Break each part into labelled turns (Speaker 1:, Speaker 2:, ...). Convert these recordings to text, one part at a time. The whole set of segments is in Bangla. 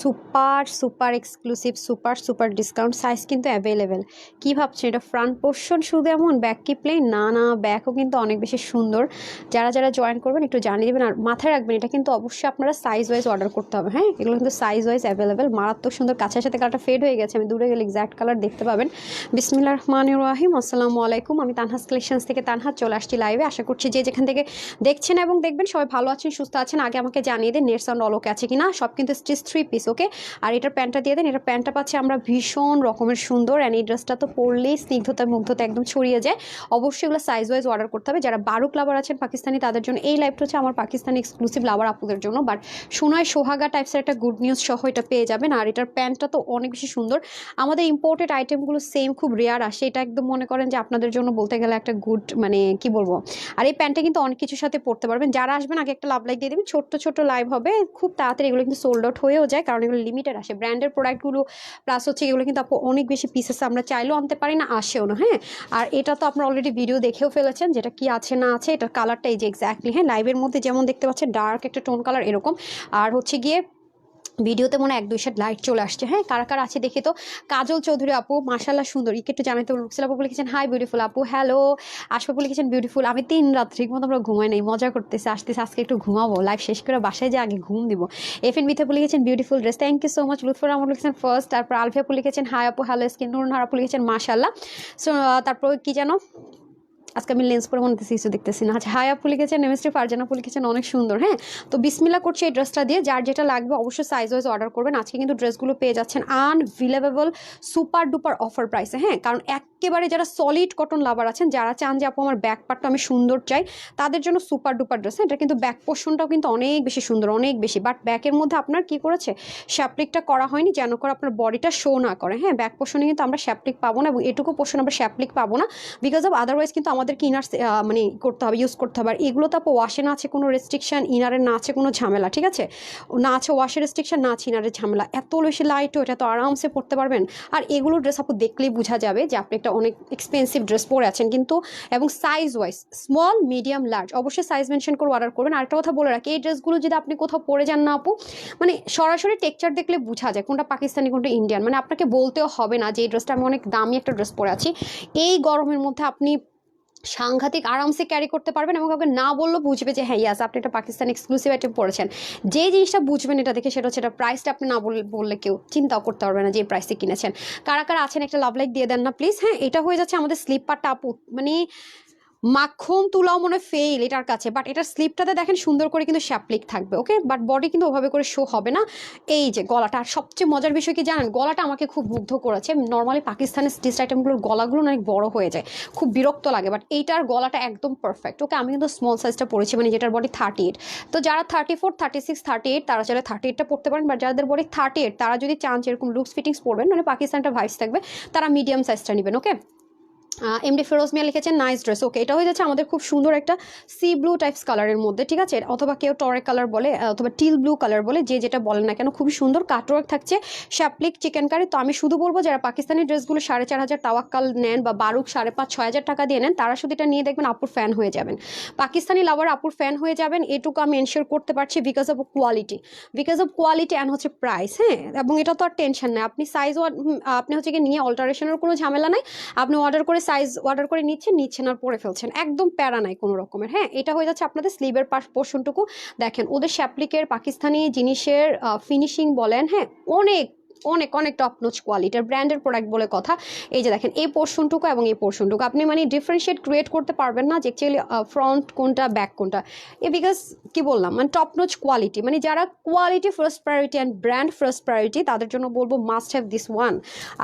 Speaker 1: Super super exclusive, super super discount size কিন্তু অ্যাভেলেবেল কী ভাবছেন এটা? ফ্রন্ট পোর্শন শুধু এমন ব্যাক কি প্লেন না না ব্যাকও কিন্তু অনেক বেশি সুন্দর। যারা যারা জয়েন করবেন একটু জানিয়ে দেবেন আর মাথায় রাখবেন, এটা কিন্তু অবশ্যই আপনারা সাইজ ওয়াইজ অর্ডার করতে হবে হ্যাঁ? এগুলো কিন্তু সাইজ ওয়াইজ অ্যাভেলেবেল মারাত্মক সুন্দর, কাছের সাথে কালারটা ফেড হয়ে গেছে, আমি দূরে গেলে এক্স্যাক্ট কালার দেখতে পাবেন। বিসমিল্লা রহমান রাহিম, আসসালামু আলাইকুম। আমি তানহাস কালেকশনস থেকে তানহাস চলে আসছি লাইভে আশা করছি যে যেখান থেকে দেখছেন এবং দেখবেন সবাই ভালো আছেন, সুস্থ আছেন, আগে আমাকে জানিয়ে দেন নেট সাউন্ড অলোকে আছে কিনা? সব কিন্তু স্টিচ থ্রি পিস ওকে আর এটার প্যান্টটা দিয়ে দেন। এটার প্যান্টটা পাচ্ছি আমরা ভীষণ রকমের সুন্দর অ্যান্ড এই ড্রেসটা তো পরলেই স্নিগ্ধতা মুগ্ধতা একদম ছড়িয়ে যায়। অবশ্যই এগুলো সাইজ ওয়াইজ অর্ডার করতে হবে। যারা বারো ক্লাবার আছেন পাকিস্তানি, তাদের জন্য এই লাইভটা হচ্ছে আমার পাকিস্তানি এক্সক্লুসিভ লাভার আপুদের জন্য। বাট সোনায় সোহাগা টাইপসের একটা গুড নিউজ সহ এটা পেয়ে যাবেন। আর এটার প্যান্টটা তো অনেক বেশি সুন্দর। আমাদের ইম্পোর্টেড আইটেমগুলো সেম খুব রেয়ার আসে। এটা একদম মনে করেন যে আপনাদের জন্য বলতে গেলে একটা গুড মানে কি বলব? আর এই প্যান্টটা কিন্তু অনেক কিছুর সাথে পড়তে পারবেন। যারা আসবেন, আগে একটা লাভ লাইক দিয়ে দেবেন। ছোট্ট ছোট্ট লাইভ হবে। খুব তাড়াতাড়ি এগুলো কিন্তু সোল্ড আউট হয়েও যায়। কারণ এগুলো লিমিটেড আসে। ব্র্যান্ডের প্রোডাক্টগুলো প্লাস হচ্ছে এগুলো কিন্তু আপু অনেক বেশি পিসেস আমরা চাইলেও আনতে পারি না, আসেও না হ্যাঁ? আর এটা তো আপনারা অলরেডি ভিডিও দেখেও ফেলেছেন যেটা কি আছে, না আছে, এটার কালারটা এই যে এক্স্যাক্টলি হ্যাঁ? লাইভের মধ্যে যেমন দেখতে পাচ্ছেন ডার্ক একটা টোন কালার এরকম। আর হচ্ছে গিয়ে ভিডিওতে মনে এক, দুই শেড লাইট চলে আসছে। হ্যাঁ কার কার আছে দেখে তো। কাজল চৌধুরী আপু মাশাল্লাহ সুন্দর। ইকে একটু জানাতে রুকসিল আপু লিখেছেন হাই বিউটিফুল আপু হ্যালো আশফাপু লিখেছেন বিউটিফুল আমি তিন রাত ঠিক মতো আমরা ঘুমাই নাই, মজা করতেছি, আসতেছি, আজকে একটু ঘুমাবো লাইভ শেষ করে বাসায় যে আগে ঘুম দিব। এফ এন বিথে লিখেছেন beautiful dress thank you so much Lutfor Rahman লিখেছেন ফার্স্ট তারপর আলফিয়া আপু লিখেছেন হাই আপু হ্যালো স্কিন নুরুন আপু লিখেছেন মাশাল্লাহ সো তারপর কি জানো আজকে আমি লেন্স পরে মনে কিছু দেখতেছি না। আচ্ছা হাই আপু লিখেছেন এমএসটি ফারজানা আপু লিখেছেন অনেক সুন্দর হ্যাঁ? তো বিসমিল্লা করছি এই ড্রেসটা দিয়ে। যার যেটা লাগবে অবশ্যই সাইজ ওয়াইজ অর্ডার করবেন। আজকে কিন্তু ড্রেসগুলো পেয়ে যাচ্ছেন আনভিলেবেবল সুপার ডুপার অফার প্রাইসে হ্যাঁ? কারণ একেবারে যারা সলিড কটন লাভার আছেন, যারা চান যে, আপু, আমার ব্যাক পার্টটা আমি সুন্দর চাই, তাদের জন্য সুপার ডুপার ড্রেস হ্যাঁ? এটা কিন্তু ব্যাক পোর্শনটাও কিন্তু অনেক বেশি সুন্দর, অনেক বেশি। বাট ব্যাকের মধ্যে আপনার কি করেছে? শ্যাপ্লিকটা করা হয়নি, যেন করে আপনার বডিটা শো না করে হ্যাঁ? ব্যাক পোর্শনে কিন্তু আমরা শ্যাপ্লিক পাবো না এবং এটুকু পোর্শন আমরা শ্যাপ্লিক পাবো না বিকজ অফ আদারওয়াইজ কিন্তু কিনার মানে করতে হবে ইউজ করতে হবে। আর এগুলো তো ওয়াশে না আছে কোনো রেস্ট্রিকশন ইনারের না আছে কোনো ঝামেলা, ঠিক আছে? না আছে ওয়াশের রেস্ট্রিকশন না আছে ইনারের ঝামেলা। এত বেশি লাইট এটা তো আরামসে পড়তে পারবেন। আর এগুলো ড্রেস আপু দেখলেই বোঝা যাবে যে আপনি একটা অনেক এক্সপেন্সিভ ড্রেস পরে আছেন কিন্তু, এবং size wise small medium large অবশ্যই সাইজ মেনশন করে অর্ডার করবেন। আরেকটা কথা বলে রাখি, এই ড্রেসগুলো যদি আপনি কোথাও পরে যান না আপু মানে সরাসরি টেকচার দেখলে বোঝা যায় কোনটা পাকিস্তানি, কোনটা ইন্ডিয়ান মানে আপনাকে বলতেও হবে না যে এই ড্রেসটা আমি অনেক দামি একটা ড্রেস পরে আছি। এই গরমের মধ্যে আপনি সাংঘাতিক আরামসে ক্যারি করতে পারবেন এবং কাউকে না বললেও বুঝবে যে হ্যাঁ ইয়াস আপনি একটা পাকিস্তান এক্সক্লুসিভ আইটেম পড়েছেন। যে জিনিসটা বুঝবেন এটা দেখে সেটা হচ্ছে এটা প্রাইসটা আপনি না বললে কেউ চিন্তাও করতে পারবে না যে প্রাইসে কিনেছেন। কারা কারা আছেন, একটা লাভ লাইক দিয়ে দেন না প্লিজ হ্যাঁ এটা হয়ে যাচ্ছে আমাদের স্লিপারটা আপু। মানে মাখন তুলাও মনে ফেল এটার কাছে বাট এটার স্লিপটাতে দেখেন সুন্দর করে কিন্তু শ্যাপলিক থাকবে ওকে বাট বডি কিন্তু ওভাবে করে শো হবে না। এই যে গলাটা, আর সবচেয়ে মজার বিষয় কি জানেন? গলাটা আমাকে খুব মুগ্ধ করেছে। নর্মালি পাকিস্তানের স্টিচ আইটেমগুলোর গলাগুলো অনেক বড় হয়ে যায়, খুব বিরক্ত লাগে বাট এইটার গলাটা একদম পারফেক্ট ওকে আমি কিন্তু স্মল সাইজটা পরেছি মানে যেটার বডি থার্টি এইট তো যারা thirty four thirty six thirty eight তারা চাইলে থার্টি এইটটা পড়তে পারেন বাট যাদের বডি থার্টি এইট তারা যদি চান এরকম লুকস ফিটিংস পড়বেন মানে পাকিস্তানটা ভাইস থাকবে, তারা মিডিয়াম সাইজটা নেবেন ওকে এমডি ফিরোজ মিয়া লিখেছেন নাইস ড্রেস ওকে এটা হয়ে যাচ্ছে আমাদের খুব সুন্দর একটা সি ব্লু টাইপস কালারের মধ্যে, ঠিক আছে? অথবা কেউ টরে কালার বলে অথবা টিল ব্লু কালার বলে, যে যেটা বলেন না কেন, খুবই সুন্দর কাটওয়ার্ক থাকছে শ্যাপলিক চিকেন কারি তো আমি শুধু বলব, যারা পাকিস্তানি ড্রেসগুলো সাড়ে চার হাজার তাওয়াক্কাল নেন বা বারুক সাড়ে পাঁচ, ছয় হাজার টাকা দিয়ে নেন, তারা শুধু এটা নিয়ে দেখবেন আপুর ফ্যান হয়ে যাবেন। পাকিস্তানি লাভার আপুর ফ্যান হয়ে যাবেন, এটুকু আমি এনশিওর করতে পারছি because of quality because of quality and হচ্ছে প্রাইস হ্যাঁ? এবং এটা তো আর টেনশন নেই। আপনি সাইজ আপনি হচ্ছে কি নিয়ে অল্টারেশনের কোনো ঝামেলা নাই। আপনি অর্ডার করে সাইজ অর্ডার করে নিচ্ছেন নিচ্ছেন আর পরে ফেলছেন। একদম প্যারা নাই কোনো রকমের হ্যাঁ? এটা হয়ে যাচ্ছে আপনাদের স্লিভের পাশ পোর্শনটুকু দেখেন, ওদের শ্যাপলিকের পাকিস্তানি জিনিসের ফিনিশিং বলেন হ্যাঁ? অনেক অনেক অনেক টপ নোচ কোয়ালিটির ব্র্যান্ডের প্রোডাক্ট বলে কথা। এই যে দেখেন, এই পোর্শনটুকু এবং এই পোর্শনটুকু আপনি মানে ডিফারেন্সিয়েট ক্রিয়েট করতে পারবেন না যে অ্যাকচুয়ালি ফ্রন্ট কোনটা ব্যাক কোনটা। এ বিকজ কী বললাম মানে টপ নোচ কোয়ালিটি মানে যারা quality first priority and brand first priority তাদের জন্য বলব মাস্ট হ্যাভ দিস ওয়ান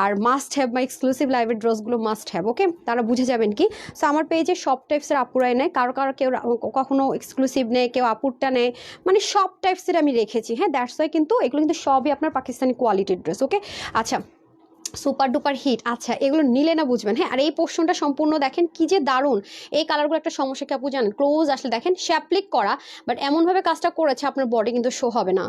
Speaker 1: আর মাস্ট হ্যাভ মাই এক্সক্লুসিভ লাইভের ড্রেসগুলো মাস্ট হ্যাভ ওকে তারা বুঝে যাবেন কি? সো আমার পেজে সব টাইপসের আপুরাই নেয়। কারও কারও কেউ কখনো এক্সক্লুসিভ নেয় কেউ আপুরটা নেয়। মানে সব টাইপসের আমি রেখেছি হ্যাঁ? দ্যাটস ওয়াই কিন্তু এগুলো কিন্তু সবই আপনার পাকিস্তানি কোয়ালিটির ড্রেস ওকে? আচ্ছা সুপার ডুপার হিট। আচ্ছা এগুলো নিলে না বুঝবেন। হ্যাঁ আর এই পোর্শনটা সম্পূর্ণ দেখেন কি যে দারুণ। এই কালারগুলো একটা সমস্যা কি আপু জানেন? ক্লোজ আসলে দেখেন শ্যাপলিক করা বাট এমনভাবে কাজটা করেছে, আপনার বডি কিন্তু শো হবে না।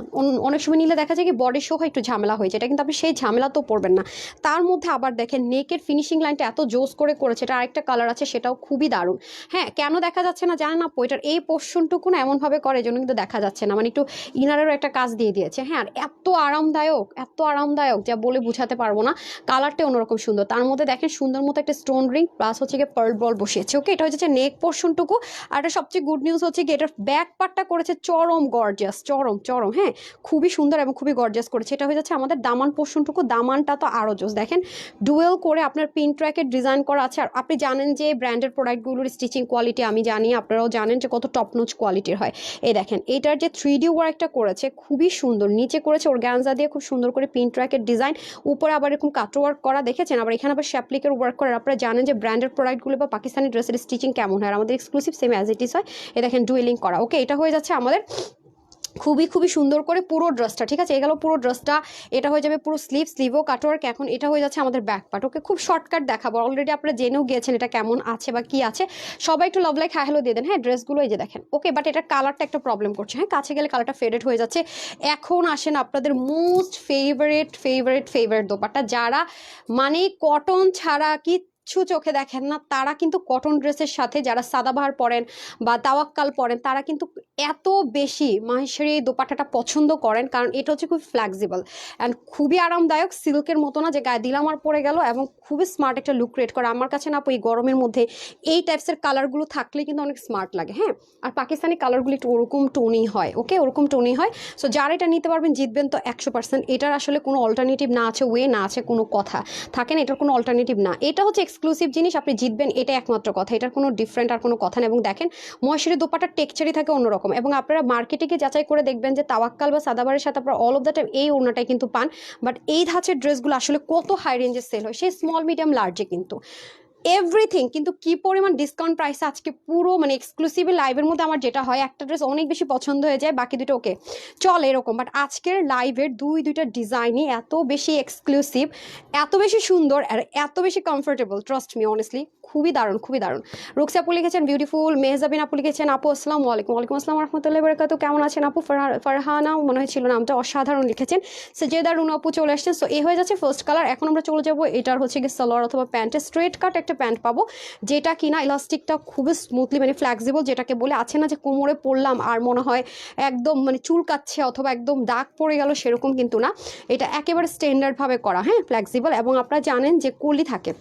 Speaker 1: অনেক সময় নিলে দেখা যায় কি বডি শো হয়, একটু ঝামেলা হয়েছে এটা কিন্তু আপনি সেই ঝামেলা তো পড়বেন না। তার মধ্যে আবার দেখেন নেকের ফিনিশিং লাইনটা এত জোস করে করেছে এটা আরেকটা কালার আছে, সেটাও খুবই দারুণ। হ্যাঁ কেন দেখা যাচ্ছে না জানেন আপু? এটার এই পোর্শনটুকু না এমনভাবে করে জন্য কিন্তু দেখা যাচ্ছে না। মানে একটু ইনারেরও একটা কাজ দিয়ে দিয়েছে। হ্যাঁ আর এত আরামদায়ক এত আরামদায়ক, যা বলে বুঝাতে পারব না। কালারটা অন্যরকম সুন্দর। তার মধ্যে দেখেন সুন্দর মতো একটা স্টোন রিং প্লাস হচ্ছে গিয়ে পার্ল বল বসিয়েছে। ওকে এটা হচ্ছে নেক পোর্শনটুকু আর এটা সবচেয়ে গুড নিউজ হচ্ছে কি এটার ব্যাক পার্টটা করেছে চরম গর্জিয়াস চরম চরম হ্যাঁ? খুবই সুন্দর এবং খুবই গর্জাস করেছে। এটা হয়ে যাচ্ছে আমাদের দামান পোর্শনটুকু দামানটা তো আরও জোস। দেখেন ডুয়েল করে আপনার পিন ট্র্যাকের ডিজাইন করা আছে। আর আপনি জানেন যে ব্র্যান্ডের প্রোডাক্টগুলোর স্টিচিং কোয়ালিটি আমি জানি, আপনারাও জানেন যে কত টপ নোচ কোয়ালিটির হয়। এই দেখেন, এটার যে থ্রি ডি ওয়ার্কটা করেছে, খুবই সুন্দর। নিচে করেছে ওর অর্গ্যানজা দিয়ে খুব সুন্দর করে পিন ট্র্যাকের ডিজাইন উপরে আবার এরকম ওয়ার্ক করা দেখেছেন? আবার এখানে আবার শ্যাপ্লিকের ওয়ার্ক করার আপনারা জানেন যে ব্র্যান্ডের প্রোডাক্টগুলো বা পাকিস্তানি ড্রেসের স্টিচিং কেমন হয়? আর আমাদের exclusive same as it is হয়। এ দেখেন ডুয়েলিং করা। ওকে এটা হয়ে যাচ্ছে আমাদের খুবই খুবই সুন্দর করে পুরো ড্রেসটা ঠিক আছে? এগুলো পুরো ড্রেসটা এটা হয়ে যাবে পুরো স্লিভ স্লিভও কাটওয়ার্ক এখন এটা হয়ে যাচ্ছে আমাদের ব্যাক পার্ট ওকে খুব শর্টকাট দেখাবো। অলরেডি আপনারা জেনেও গিয়েছেন এটা কেমন আছে বা কি আছে। সবাই একটু লাভ লাইক হ্যালো দিয়ে দেন। হ্যাঁ ড্রেসগুলো এই যে দেখেন। ওকে বাট এটা কালারটা একটা প্রবলেম করছে। হ্যাঁ কাছে গেলে কালারটা ফেডেড হয়ে যাচ্ছে। এখন আসেন আপনাদের most favourite favourite favourite dupatta. যারা মানে কটন ছাড়া কি কিচ্ছু চোখে দেখেন না। তারা কিন্তু কটন ড্রেসের সাথে যারা সাদাবাহার পরেন বা তাওয়াক্কাল পরেন, তারা কিন্তু এত বেশি মাহেশ্বরী এই দোপাট্টাটা পছন্দ করেন কারণ এটা হচ্ছে খুব ফ্লেক্সিবল অ্যান্ড খুবই আরামদায়ক। সিল্কের মতো না যে গায়ে দিলাম আর পরে গেল এবং খুবই স্মার্ট একটা লুক ক্রিয়েট করে। আমার কাছে না এই গরমের মধ্যে এই টাইপসের কালারগুলো থাকলে কিন্তু অনেক স্মার্ট লাগে হ্যাঁ? আর পাকিস্তানি কালারগুলো একটু ওরকম টোনই হয় ওকে ওরকম টোনই হয়। সো যারা এটা নিতে পারবেন, জিতবেন তো একশো পার্সেন্ট এটার আসলে কোনো অল্টারনেটিভ না আছে ওয়ে না আছে কোনো কথা। থাকেন, এটার কোনো অল্টারনেটিভ না। এটা হচ্ছে এক্সক্লুসিভ জিনিস আপনি জিতবেন এটা একমাত্র কথা। এটার কোনো ডিফারেন্ট আর কোনো কথা নেই। এবং দেখেন মহেশ্বরী দোপাটার টেকচারই থাকে অন্যরকম। এবং আপনারা মার্কেটে গিয়ে যাচাই করে দেখবেন যে তাওয়াক্কাল বা সাদাবারের সাথে আপনারা অল অফ দ্য টাইম এই ওড়নাটাই কিন্তু পান। বাট এই ধাঁচের ড্রেসগুলো আসলে কত হাই রেঞ্জের সেল হয়? সেই স্মল মিডিয়াম লার্জে কিন্তু। এভরিথিং কিন্তু কি পরিমাণ ডিসকাউন্ট প্রাইসে আজকে পুরো মানে এক্সক্লুসিভ লাইভের মধ্যে আমার যেটা হয়, একটা ড্রেস অনেক বেশি পছন্দ হয়ে যায়, বাকি দুটো ওকে চল এরকম বাট আজকের লাইভের দুই, দুইটা ডিজাইনই এত বেশি এক্সক্লুসিভ এত বেশি সুন্দর, আর এত বেশি কমফোর্টেবল ট্রাস্ট মি অনেস্টলি খুবই দারুণ খুবই দারুণ। রুকসি আপু লিখেছেন বিউটিফুল মেহজাবিন আপু লিখেছেন, আপু, আসসালামু আলাইকুম। ওয়ালাইকুম আসসালাম রহমতুল্লাহ বরকাত কেমন আছেন আপু? ফারহা- ফারহানা, মনে হয়েছিল নামটা অসাধারণ লিখেছেন। সজেদা রুন আপু চলে আসছেন। সো এ হয়ে যাচ্ছে ফার্স্ট কালার এখন আমরা চলে যাব, এটার হচ্ছে গিয়ে সালোয়ার অথবা প্যান্টের স্ট্রেট কাট একটা প্যান্ট পাবো, যেটা কিনা ইলাস্টিকটা খুবই স্মুথলি মানে ফ্লেক্সিবল যেটাকে বলে আছে না যে কোমরে পড়লাম আর মনে হয় একদম মানে চুল কাচ্ছে অথবা একদম দাগ পড়ে গেল সেরকম কিন্তু না। এটা একেবারে স্ট্যান্ডার্ডভাবে করা হ্যাঁ ফ্লেক্সিবল এবং আপনারা জানেন যে কলি থাকে।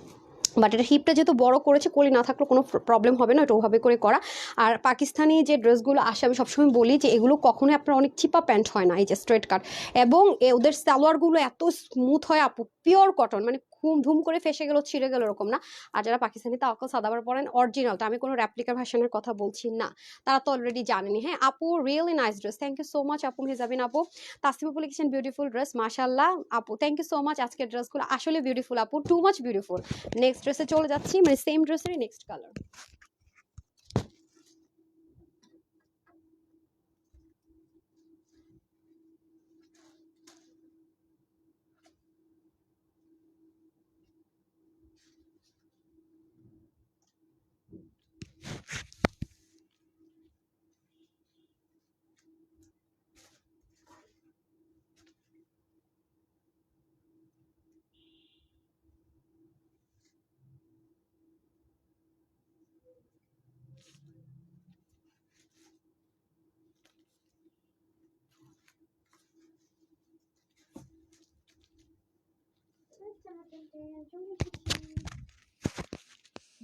Speaker 1: বাট এটা হিপটা যেহেতু বড় করেছে, কলি না থাকলে কোনো প্রবলেম হবে না, এটা ওভাবে করে করা। আর পাকিস্তানি যে ড্রেসগুলো আসে, আমি সবসময় বলি যে এগুলো কখনোই আপনার অনেক চিপা প্যান্ট হয় না, এই যে স্ট্রেট কাট এবং ওদের সালোয়ারগুলো এত স্মুথ হয় আপু পিওর কটন মানে খুব ধুম করে ফেসে গেল, ছিঁড়ে গেল এরকম না। আর যারা পাকিস্তানি তা অকল সাদাবার পড়েন অরিজিনাল তো আমি কোনো র্যাপ্লিকার ভার্সনের কথা বলছি না। তারা তো অলরেডি জানেনি হ্যাঁ আপু really nice dress thank you so much আপু, মেজাবিন আপু। তাসিম আপু লিখেছেন বিউটিফুল ড্রেস মাশাল্লাহ আপু থ্যাংক ইউ সো মাচ আজকের ড্রেসগুলো আসলে বিউটিফুল আপু। টু মাচ বিউটিফুল নেক্সট ড্রেসে চলে যাচ্ছি। মানে সেম ড্রেসেরই নেক্সট কালার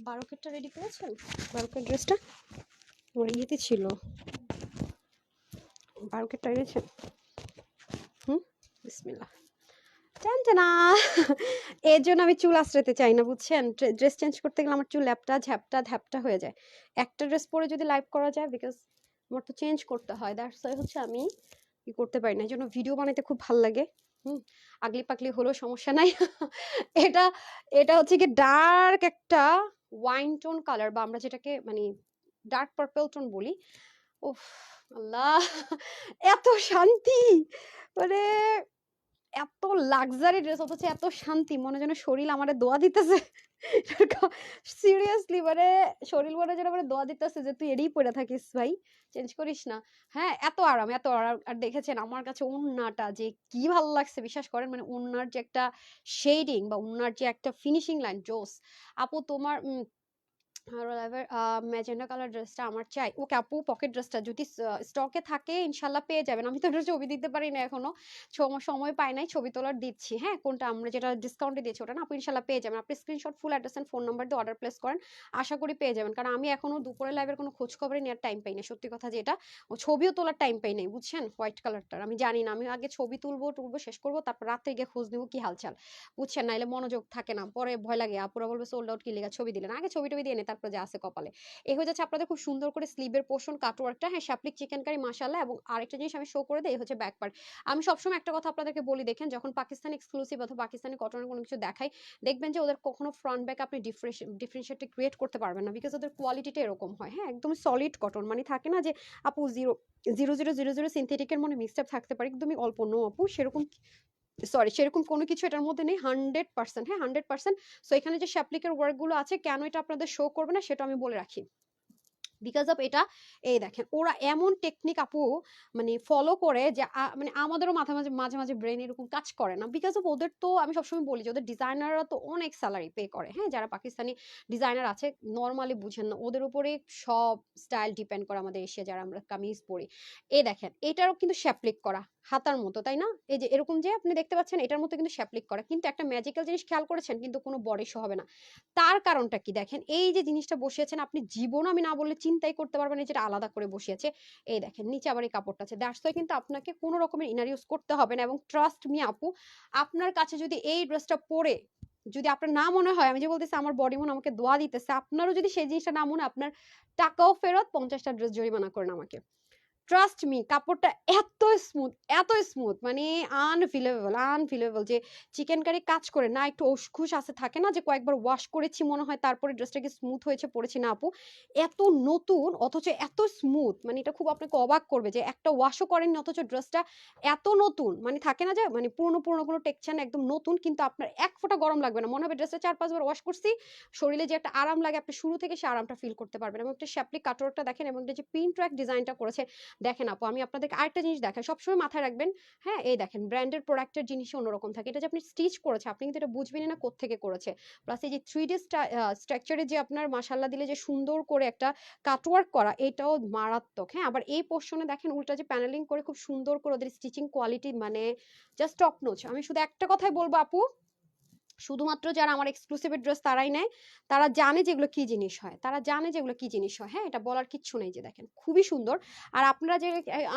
Speaker 1: বারোকেরটা রেডি করেছেন? বারোকের ড্রেসটা আমার ইয়েতে ছিল। বারোকেরটা এনেছেন? হুম? বিসমিল্লাহ। টানটানা এর জন্য আমি চুল আশ্রাতে চাই না, বুঝছেন? ড্রেস চেঞ্জ করতে গেলে আমার চুল ল্যাপটা, ঝ্যাপটা, ধ্যাপটা হয়ে যায়। একটা ড্রেস পরে যদি লাইভ করা যায় বিকজ আমার তো চেঞ্জ করতে হয়। দ্যাটস হচ্ছে আমি কি করতে পারি না। এই জন্য ভিডিও বানাইতে খুব ভালো লাগে। হুম আগলি পাকলি হলো সমস্যা নাই। এটা এটা হচ্ছে কি ডার্ক একটা ওয়াইন টোন কালার বা আমরা যেটাকে মানে ডার্ক পার্পল টোন বলি। উফ, আল্লাহ, এত শান্তি! মানে এত লাক্সারি ড্রেস অথচ এত শান্তি, মনে যেন শরীর আমারে দোয়া দিতেছে। সিরিয়াসলি মানে শরীর মনে যেন আমার দোয়া দিতেছে যে, তুই এরই পরে থাকিস ভাই চেঞ্জ করিস না। হ্যাঁ এত আরাম এত আরাম। আর দেখেছেন আমার কাছে ওন্নাটা যে, কি ভালো লাগছে, বিশ্বাস করেন? মানে ওন্নার যে একটা শেডিং বা ওন্নার যে একটা ফিনিশিং লাইন জোস। আপু, তোমার আরও ম্যাজেন্ডা কালার ড্রেসটা আমার চাই। ওকে আপু পকেট ড্রেসটা যদি স্টকে থাকে ইনশাল্লাহ পেয়ে যাবেন। আমি তো ওটা ছবি দিতে পারি না এখনও। সম- সময় পাই নাই, ছবি তোলার দিচ্ছি হ্যাঁ? কোনটা আমরা যেটা ডিসকাউন্টে দিয়েছি ওটা না আপনি ইনশাল্লাহ পেয়ে যাবেন। আপনি screenshot full address and phone number দিয়ে অর্ডার প্লেস করেন, আশা করি পেয়ে যাবেন। কারণ আমি এখনও দুপুরে লাইভের কোনো খোঁজ খবরই নেওয়ার টাইম পাই না, সত্যি কথা যেটা। ও ছবিও তোলার টাইম পাই নাই, বুঝছেন? হোয়াইট কালারটার আমি জানি না, আমি আগে ছবি তুলবো তুলবো, শেষ করব, তারপর রাত্রে গিয়ে খোঁজ নেব কি হালচাল, বুঝছেন? নাইলে মনোযোগ থাকে না, পরে ভয় লাগে। আপুরা বলবে সোল্ড আউট কি লেগা, ছবি দিলেন। আগে ছবি টবি দিয়ে নে তারপর যা আছে কপালে। এই হয়ে যাচ্ছে আপনাদের খুব সুন্দর করে স্লিভের পোর্শন কাটওয়ার্কটা হ্যাঁ শাপলিক চিকেন কারি মাসাল্লাহ এবং আরেকটা জিনিস আমি শো করে দিই এই হচ্ছে ব্যাক আমি সবসময় একটা কথা আপনাদেরকে বলি, দেখেন, যখন পাকিস্তানি এক্সক্লুসিভ অথবা পাকিস্তানি কটনের কোনো কিছু দেখাই, দেখবেন যে ওদের কখনো ফ্রন্ট ব্যাক আপনি ডিফারেন্সিয়েট ক্রিয়েট করতে পারবেন না বিকজ ওদের কোয়ালিটিটা এরকম হয়। হ্যাঁ একদম সলিড কটন মানে থাকে না যে আপু zero zero zero zero zero সিনথেটিকের মনে মিক্সড থাকতে পারে একদমই অল্প নো আপু, সেরকম সরি, সেরকম কোনো কিছু এটার মধ্যে নেই হান্ড্রেড পার্সেন্ট হ্যাঁ হান্ড্রেড পার্সেন্ট সো এখানে যে শ্যাপলিকের ওয়ার্কগুলো আছে, কেন এটা আপনাদের শো করবে না, সেটা আমি বলে রাখি। বিকজ অফ এটা, এই দেখেন, ওরা এমন টেকনিক আপু মানে ফলো করে যে মানে আমাদেরও মাঝে মাঝে মাঝে মাঝে ব্রেন এরকম কাজ করে না। বিকজ অফ ওদের তো, আমি সবসময় বলি যে, ওদের ডিজাইনাররা তো অনেক স্যালারি পে করে হ্যাঁ যারা পাকিস্তানি ডিজাইনার আছে নর্মালি বুঝেন না, ওদের উপরে সব স্টাইল ডিপেন্ড করে আমাদের এশিয়া যারা আমরা কামিজ পরি। এই দেখেন, এটারও কিন্তু শ্যাপলিক করা। হাতার মতো, তাই না? এই যে এরকম যে আপনি দেখতে পাচ্ছেন এটার মতো কিন্তু শ্যাপলিক করা। কিন্তু একটা ম্যাজিক্যাল জিনিস খেয়াল করেছেন, কিন্তু কোনো বডি শো হবে না। তার কারণটা কি দেখেন? এই যে জিনিসটা বসিয়েছেন, আপনি জীবন আমি না বললে চিন্তাই করতে পারবেন না যেটা আলাদা করে বসিয়েছে। এই দেখেন, নিচে আবার এই কাপড়টা আছে। দ্যাটস ওয়াই কিন্তু আপনাকে কোনো রকমের ইনার ইউজ করতে হবে না এবং ট্রাস্ট মি আপু, আপনার কাছে যদি এই ড্রেসটা পরে যদি আপনার না মনে হয়, আমি যে বলতেছি আমার বডি মন আমাকে দোয়া দিতেছে, আপনারও যদি সেই জিনিসটা না মনে আপনার টাকাও ফেরত, পঞ্চাশটা ড্রেস জরিমানা করেন আমাকে। ট্রাস্ট মি কাপড়টা এত স্মুথ এত স্মুথ মানে আনফিলেবল আনফিলেবল যে চিকেন কারি কাজ করে না, একটু উসখুস আছে, থাকে না যে কয়েকবার ওয়াশ করেছি মনে হয়, তারপরে ড্রেসটা কি স্মুথ হয়েছে পড়েছি না আপু? এত নতুন, অথচ এত স্মুথ মানে এটা খুব আপনাকে অবাক করবে যে একটা ওয়াশও করেননি, অথচ ড্রেসটা এত নতুন মানে থাকে না যে মানে পুরনো পুরনো কোনো টেক্সচার একদম নতুন, কিন্তু আপনার এক ফোঁটা গরম লাগবে না। মনে হবে ড্রেসটা চার পাঁচবার ওয়াশ করছি, শরীরে যে একটা আরাম লাগে, আপনি শুরু থেকে সে আরামটা ফিল করতে পারবেন। এবং একটা শ্যাপলি কাটোরটা দেখেন, এবং যে পিন ট্র্যাক ডিজাইনটা করেছে দেখেন আপু, আমি আপনাদেরকে আরেকটা জিনিস দেখাই, সবসময় মাথায় রাখবেন হ্যাঁ এই দেখেন ব্র্যান্ডের প্রোডাক্টের জিনিস অন্যরকম থাকে, এটা যে আপনি স্টিচ করেছে, আপনি কিন্তু এটা বুঝবেনই না কোত্থেকে করেছে প্লাস এই যে থ্রি ডি স্ট্রাকচারে যে আপনার মাসাল্লা দিলে যে সুন্দর করে একটা কাটওয়ার্ক করা, এটাও মারাত্মক হ্যাঁ আবার এই পোর্শনে দেখেন, উল্টা যে প্যানেলিং করে খুব সুন্দর করে ওদের স্টিচিং কোয়ালিটি মানে জাস্ট টপ নোচ আমি শুধু একটা কথাই বলব আপু শুধুমাত্র যারা আমার এক্সক্লুসিভ ড্রেস তারাই নেয়, তারা জানে যেগুলো কি জিনিস হয়, তারা জানে যেগুলো কি জিনিস হয়। হ্যাঁ এটা বলার কিচ্ছু নেই যে দেখেন, খুবই সুন্দর। আর আপনারা যে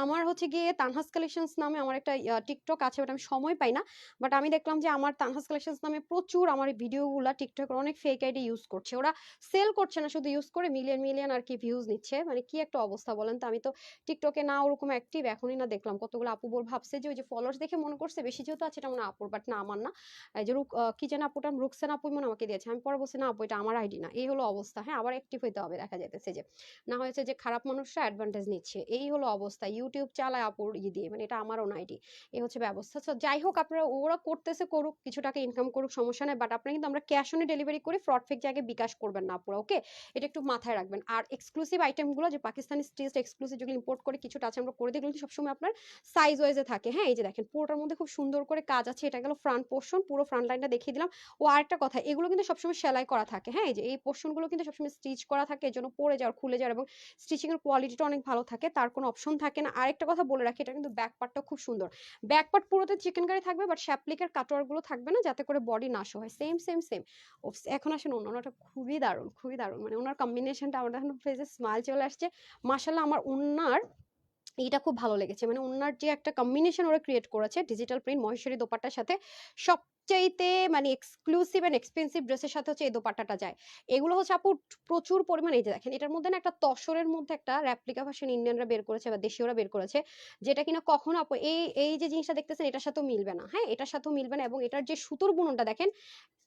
Speaker 1: আমার হচ্ছে গিয়ে তানহাস কালেকশনস নামে আমার একটা টিকটক আছে বাট আমি সময় পাই না। বাট আমি দেখলাম যে আমার তানহাস কালেকশনস নামে প্রচুর আমার এই ভিডিওগুলো টিকটকের অনেক ফেক আইডি ইউজ করছে। ওরা সেল করছে না, শুধু ইউজ করে মিলিয়ন মিলিয়ন আর কি ভিউজ নিচ্ছে। মানে কি একটা অবস্থা বলেন তো? আমি তো টিকটকে না ওরকম অ্যাক্টিভ এখনই না দেখলাম। কতগুলো আপু বল ভাবছে যে ওই যে ফলোয়ার্স দেখে মনে করছে, বেশি যেহেতু আছে, এটা মনে আপুর বাট না, আমার না। এই যে কি যেন আপুটা রুকসান আপু মনে আমাকে দিয়েছে। আমি পরে বলছি, না, আপু, এটা আমার আইডি না। এই হলো অবস্থা। হ্যাঁ আবার অ্যাক্টিভ হইতে হবে, দেখা যাইতেছে যে, না হয়েছে যে, খারাপ মানুষরা অ্যাডভান্টেজ নিচ্ছে। এই হলো অবস্থা। ইউটিউব চালায় আপুর ই দিয়ে মানে এটা আমারও না আইডি। এই হচ্ছে ব্যবস্থা। তো যাই হোক, আপনারা, ওরা করতেছে করুক, কিছু টাকা ইনকাম করুক, সমস্যা নেই। বাট আপনারা কিন্তু আমরা ক্যাশ অনে ডেলিভারি করে ফ্রড ফেক জায়গায় বিকাশ করবেন না আপুরা ওকে এটা একটু মাথায় রাখবেন। আর এক্সক্লুসিভ আইটেমগুলো যে পাকিস্তানি স্টিচ এক্সক্লুসিভ যেগুলো ইম্পোর্ট করে কিছু টাচ আমরা করে দিই সবসময় আপনার সাইজ ওয়াইজে থাকে। হ্যাঁ এই যে, দেখেন, পুরোটার মধ্যে খুব সুন্দর করে কাজ আছে। এটা গেল ফ্রন্ট পোর্শন পুরো ফ্রন্ট লাইনটা দেখিয়ে দিলাম। ও আরেকটা কথা, এগুলো কিন্তু সবসময় সেলাই করা থাকে হ্যাঁ? এই যে এই পোর্শনগুলো কিন্তু সবসময় স্টিচ করা থাকে, এর জন্য পরে যাওয়ার খুলে যাওয়ার এবং স্টিচিং এর কোয়ালিটিটা অনেক ভালো থাকে, তার কোনো অপশন থাকে না। আরেকটা কথা বলে রাখি, এটা কিন্তু ব্যাক পার্টটা খুব সুন্দর। ব্যাক পার্ট পুরোতে চিকেন কারি থাকবে বাট শ্যাপলিকের কাটোয়ারগুলো থাকবে না, যাতে করে বডি নাশ হয়। সেম সেম সেম এখন আসেন অন্য ওনাটা খুবই দারুণ খুবই দারুণ। মানে ওনার কম্বিনেশনটা আমার এখন ফেসে স্মাইল চলে আসছে। মাসাল্লাহ আমার ওনার এইটা খুব ভালো লেগেছে। মানে ওনার যে একটা কম্বিনেশন ওরা ক্রিয়েট করেছে ডিজিটাল প্রিন্ট মহেশ্বরী দোপাট্টার সাথে সবচাইতে মানে এক্সক্লুসিভ এন্ড এক্সপেন্সিভ ড্রেসের সাথে হচ্ছে এই দোপাট্টাটা যায়। এগুলো হচ্ছে আপু প্রচুর পরিমাণে এই যে দেখেন, এটার মধ্যে না একটা তসরের মধ্যে একটা র্যাপ্লিকা ভার্সন ইন্ডিয়ানরা বের করেছে বা দেশীয়রা বের করেছে, যেটা কিনা কখনো আপু এই এই যে জিনিসটা দেখতেছেন, এটার সাথেও মিলবে না। হ্যাঁ এটার সাথেও মিলবে না এবং এটার যে সুতোর বুননটা দেখেন,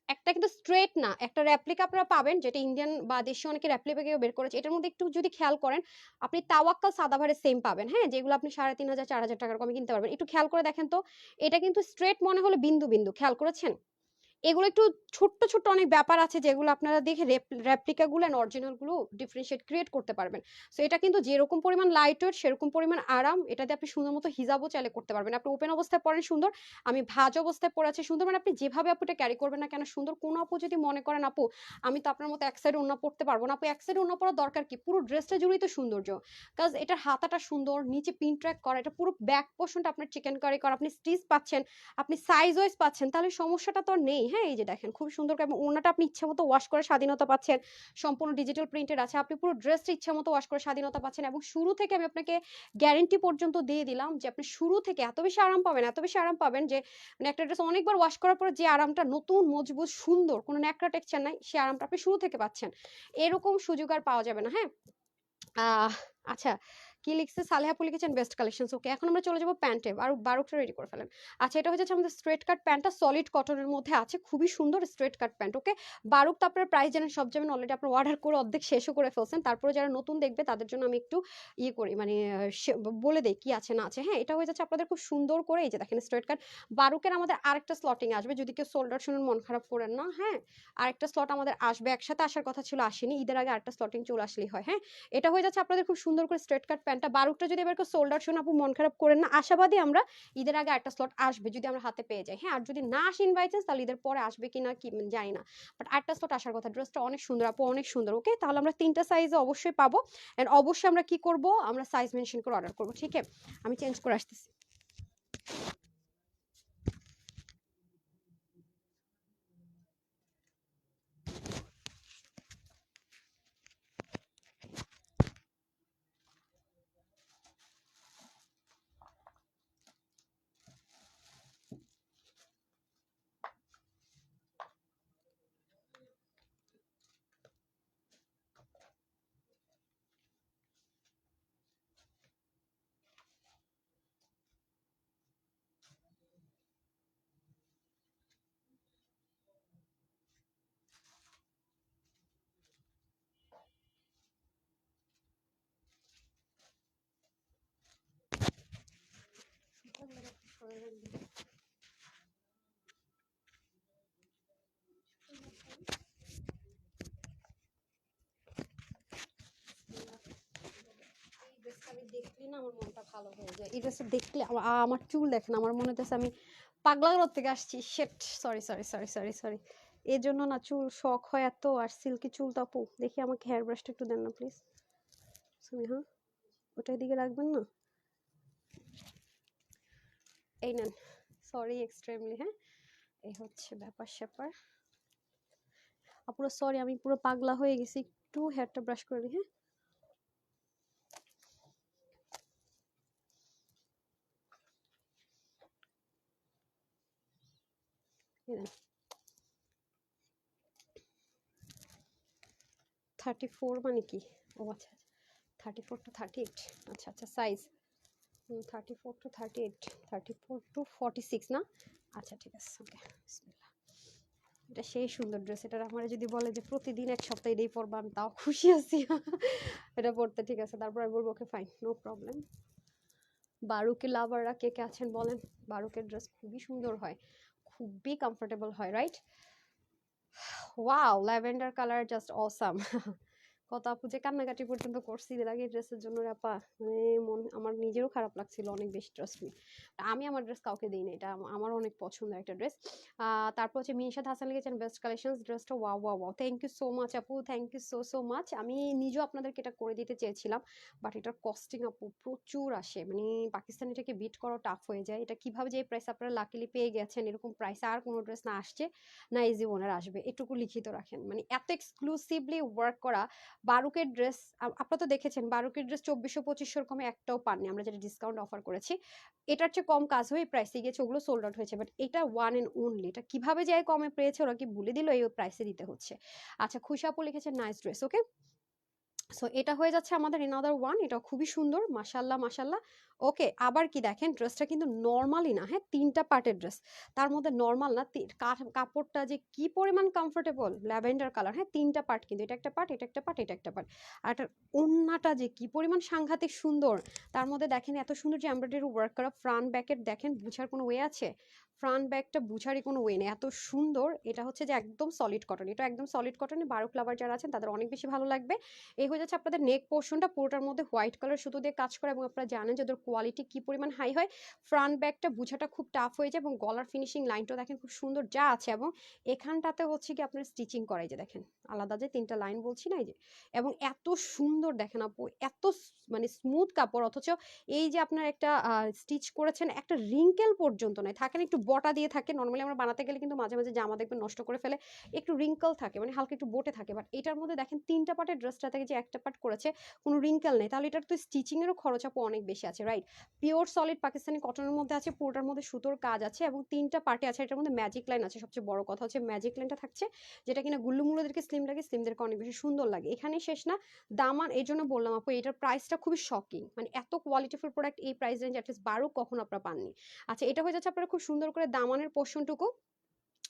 Speaker 1: একটা কিন্তু স্ট্রেট না, একটা র্যাপ্লিকা আপনারা পাবেন, যেটা ইন্ডিয়ান বা দেশে অনেকে র্যাপ্লিকা বের করেছে। এটার মধ্যে একটু যদি খেয়াল করেন, আপনি তাওয়াক্কাল সাদাভারে সেম পাবেন। হ্যাঁ যেগুলো আপনি সাড়ে তিন হাজার, চার হাজার টাকার কমে কিনতে পারবেন। একটু খেয়াল করে দেখেন তো, এটা কিন্তু স্ট্রেট মনে হলো বিন্দু বিন্দু। খেয়াল করেছেন এগুলো একটু ছোট্ট ছোট্ট অনেক ব্যাপার আছে যেগুলো আপনারা দেখে রেপ্লিকাগুলো অ্যান্ড অরিজিনালগুলো ডিফারেন্সিয়েট ক্রিয়েট করতে পারবেন। সো এটা কিন্তু যেরকম পরিমাণ লাইট ওয়েট সেরকম পরিমাণ আরাম, এটাতে আপনি সুন্দর মতো হিজাবও চাইলে করতে পারবেন। আপনি ওপেন অবস্থায় পরেন, সুন্দর। আমি ভাজ অবস্থায় পরে আছি, সুন্দর। মানে আপনি যেভাবে আপু এটা ক্যারি করবেন না কেন, সুন্দর। কোনো আপু যদি মনে করেন, আপু, আমি তো আপনার মতো এক সাইডে ওনা পড়তে পারব না। আপু, এক সাইডে ওনা পড়ার দরকার কি? পুরো ড্রেসটা জুড়েই তো সৌন্দর্য। কাজ এটার হাতাটা সুন্দর, নিচে পিন ট্র্যাক করা, এটা পুরো ব্যাক পোর্শনটা আপনার চিকেন কারি করা। আপনি স্টিচ পাচ্ছেন, আপনি সাইজ ওয়াইজ পাচ্ছেন, তাহলে সমস্যাটা তো আর নেই। হ্যাঁ এই যে দেখেন খুব সুন্দর এবং ওনাটা আপনি ইচ্ছা মতো ওয়াশ করে স্বাধীনতা পাচ্ছেন। সম্পূর্ণ ডিজিটাল প্রিন্টেড আছে। আপনি পুরো ড্রেসটা ইচ্ছা মতো ওয়াশ করে স্বাধীনতা পাচ্ছেন এবং শুরু থেকে আমি আপনাকে গ্যারেন্টি পর্যন্ত দিয়ে দিলাম যে আপনি শুরু থেকে এত বেশি আরাম পাবেন, এত বেশি আরাম পাবেন যে মানে একটা ড্রেস অনেকবার ওয়াশ করার পরে যে আরামটা নতুন, মজবুত, সুন্দর কোনো ন্যাকড়া টেক্সচার নাই, সে আরামটা আপনি শুরু থেকে পাচ্ছেন। এরকম সুযোগ আর পাওয়া যাবে না হ্যাঁ? আচ্ছা। কি লিখছে? সালেহাপু লিখেছেন বেস্ট কালেকশন ওকে এখন আমরা চলে যাব প্যান্টে আর বারোটা রেডি করে ফেলেন। আচ্ছা এটা হচ্ছে আমাদের স্ট্রেট কাট প্যান্টটা সলিড কটনের মধ্যে আছে, খুবই সুন্দর স্ট্রেট কাট প্যান্ট ওকে বারুক তো আপনার প্রাইস জানেন, সব যাবেন অলরেডি আপনার অর্ডার করে, অর্ধেক শেষও করে ফেলছেন। তারপরে যারা নতুন দেখবে, তাদের জন্য আমি একটু ইয়ে করি মানে বলে দেই কি আছে, না আছে। হ্যাঁ এটা হয়ে যাচ্ছে আপনাদের খুব সুন্দর করে, এই যে দেখেন স্ট্রেট কাট বারুকের আমাদের আরেকটা স্লটিং আসবে, যদি কেউ সোল্ডার শুনুন, মন খারাপ করেন না হ্যাঁ। আরেকটা স্লট আমাদের আসবে, একসাথে আসার কথা ছিল, আসেনি, ঈদের আগে আরেকটা স্লটিং চলে আসলেই হয় হ্যাঁ। এটা হয়ে যাচ্ছে আপনাদের খুব সুন্দর করে স্ট্রেট কাট প্যান্টটা বারুকটা যদি এবার সোল্ড শুনে আপু মন খারাপ করেন না আশাবাদী আমরা ঈদের আগে একটা স্লট আসবে যদি আমরা হাতে পেয়ে যাই। হ্যাঁ আর যদি না আসে ইন বাই চান্স তাহলে ঈদের পরে আসবে কি না কি উম, জানি না। বাট একটা স্লট আসার কথা ড্রেসটা অনেক সুন্দর আপু অনেক সুন্দর ওকে তাহলে আমরা তিনটা সাইজে অবশ্যই পাবো। অ্যান্ড অবশ্যই আমরা কি করব? আমরা সাইজ মেনশন করে অর্ডার করব ঠিক আছে আমি চেঞ্জ করে আসতেছি। দেখলে আমার মনটা ভালো হয়ে যায়। এই ড্রেসটা দেখলে আমা- আমার চুল দেখেন, আমার মনে হচ্ছে আমি পাগলাগড় থেকে আসছি। শেট sorry sorry sorry sorry sorry এই জন্য না চুল শখ হয় এত, আর সিল্কি চুল তো আপু, দেখি আমাকে হেয়ার ব্রাশটা একটু দেন না প্লিজ শুনি হ্যাঁ ওটা এদিকে রাখবেন না? এই নেন সরি এক্সট্রিমলি হ্যাঁ? এই হচ্ছে ব্যাপার স্যাপার। আপুরো সরি আমি পুরো পাগলা হয়ে গেছি, একটু হেয়ারটা ব্রাশ করে দিই হ্যাঁ? থার্টি ফোর মানে কি? ও আচ্ছা thirty four to thirty eight আচ্ছা আচ্ছা size thirty four to thirty eight thirty four to forty six না? আচ্ছা ঠিক আছে ওকে এটা সেই সুন্দর ড্রেস এটা আমার যদি বলে যে প্রতিদিন এক সপ্তাহ এটাই পরবো, আমি তাও খুশি আছি। এটা পরতে ঠিক আছে, তারপর আমি বলব ওকে ফাইন নো প্রবলেম বারুকের লাভাররা কে কে আছেন বলেন? বারুকের ড্রেস খুবই সুন্দর হয়, খুবই কমফোর্টেবল হয় right wow lavender colour just awesome কত আপু, যে কান্নাকাটি পর্যন্ত করছি, এর আগে ড্রেসের জন্য রে আপা মানে মন, আমার নিজেরও খারাপ লাগছিল অনেক বেশি ট্রাস্ট মি আমি আমার ড্রেস কাউকে দিই না, এটা আম- আমার অনেক পছন্দের একটা ড্রেস তারপর হচ্ছে মিনিশাদ হাসান লিখেছেন বেস্ট কালেকশনস ড্রেসটা wow wow wow thank you so much আপু thank you so so much আমি নিজেও আপনাদেরকে এটা করে দিতে চেয়েছিলাম বাট এটার কস্টিং আপু প্রচুর আসে মানে পাকিস্তানিটাকে বিট করা টাফ হয়ে যায়। এটা কীভাবে যে প্রাইস আপনারা লাকিলি পেয়ে গেছেন, এরকম প্রাইসে আর কোনো ড্রেস না আসছে, না এই জীবনের আসবে, এটুকু লিখিত রাখেন। মানে এত এক্সক্লুসিভলি ওয়ার্ক করা বারুকের ড্রেস আপনারা তো দেখেছেন বারুকের ড্রেস চব্বিশশো পঁচিশশোর কমে একটাও পাননি। আমরা যেটা ডিসকাউন্ট অফার করেছি, এটার চেয়ে কম কাজ হয়ে প্রাইসে গিয়েছে, ওগুলো সোল্ড আউট হয়েছে। বাট এটা ওয়ান অ্যান্ড ওনলি এটা কীভাবে যায় কমে পেয়েছে ওরা কি বলে দিল, এই প্রাইসে দিতে হচ্ছে। আচ্ছা খুশাপু লিখেছে নাইস ড্রেস ওকে সো এটা হয়ে যাচ্ছে আমাদের এনাদার ওয়ান এটা খুবই সুন্দর মাশাল্লাহ মাশাল্লাহ ওকে, আবার কি দেখেন? ড্রেসটা কিন্তু নর্মালি না হ্যাঁ? তিনটা পার্টের ড্রেস। তার মধ্যে নর্মাল না কাপড়টা যে কি পরিমাণ কমফোর্টেবল ল্যাভেন্ডার কালার হ্যাঁ? তিনটা পার্ট কিন্তু, এটা একটা পার্ট, এটা একটা পার্ট, এটা একটা পার্ট। আর এটার ওন্নাটা যে কি পরিমাণ সাংঘাতিক সুন্দর, তার মধ্যে দেখেন এত সুন্দর যে এমব্রয়ডারি ওয়ার্ক করা ফ্রন্ট ব্যাকের দেখেন, বুঝার কোনো ওয়ে আছে? ফ্রন্ট ব্যাকটা বুঝারই কোনো ওয়ে নেই। এত সুন্দর, এটা হচ্ছে যে একদম সলিড কটন এটা একদম সলিড কটনে বারো ফ্লাভার যারা আছেন, তাদের অনেক বেশি ভালো লাগবে। এই হয়ে যাচ্ছে আপনাদের নেক পোর্শনটা পুরোটার মধ্যে হোয়াইট কালার সুতো দিয়ে কাজ করে এবং আপনারা জানেন যে ওদের কোয়ালিটি কি পরিমাণ হাই হয় ফ্রন্ট ব্যাকটা বুঝাটা খুব টাফ হয়ে যায় এবং গলার ফিনিশিং লাইনটাও দেখেন খুব সুন্দর যা আছে এবং এখানটাতে হচ্ছে কি আপনার স্টিচিং করাই যে দেখেন, আলাদা যে তিনটা লাইন বলছি না এই যে, এবং এত সুন্দর দেখেন আপু, এত মানে স্মুথ কাপড়, অথচ এই যে আপনার একটা স্টিচ করেছেন একটা রিঙ্কেল পর্যন্ত নয়, থাকেন একটু বটা দিয়ে থাকে নর্মালি আমরা বানাতে গেলে কিন্তু মাঝে মাঝে জামা দেখবেন নষ্ট করে ফেলে, একটু রিঙ্কেল থাকে মানে হালকা একটু বোটে থাকে বাট এটার মধ্যে দেখেন তিনটা পার্টের ড্রেসটা থেকে যে একটা পার্ট করেছে, কোনো রিঙ্কেল নেই, তাহলে এটার তো স্টিচিংয়েরও খরচ আপু অনেক বেশি আছে রাইট পিওর সলিড পাকিস্তানি কটনের মধ্যে আছে, পুরোটার মধ্যে সুতোর কাজ আছে এবং তিনটা পার্টে আছে, এটার মধ্যে ম্যাজিক লাইন আছে। সবচেয়ে বড় কথা হচ্ছে ম্যাজিক লাইনটা থাকছে, যেটা কিনা গুল্লুমুলোদেরকে স্লিম লাগে স্লিমদেরকে অনেক বেশি সুন্দর লাগে। এখানে শেষ না। দামান এই জন্য বললাম আপু, এটার প্রাইসটা খুবই শকিং মানে এত কোয়ালিটিফুল প্রোডাক্ট এই প্রাইস রেঞ্জ অ্যাটলিস্ট বারো কখন আপনারা পাননি। আচ্ছা এটা হয়ে যাচ্ছে আপনারা খুব সুন্দর করে দামানের পোর্শনটুকু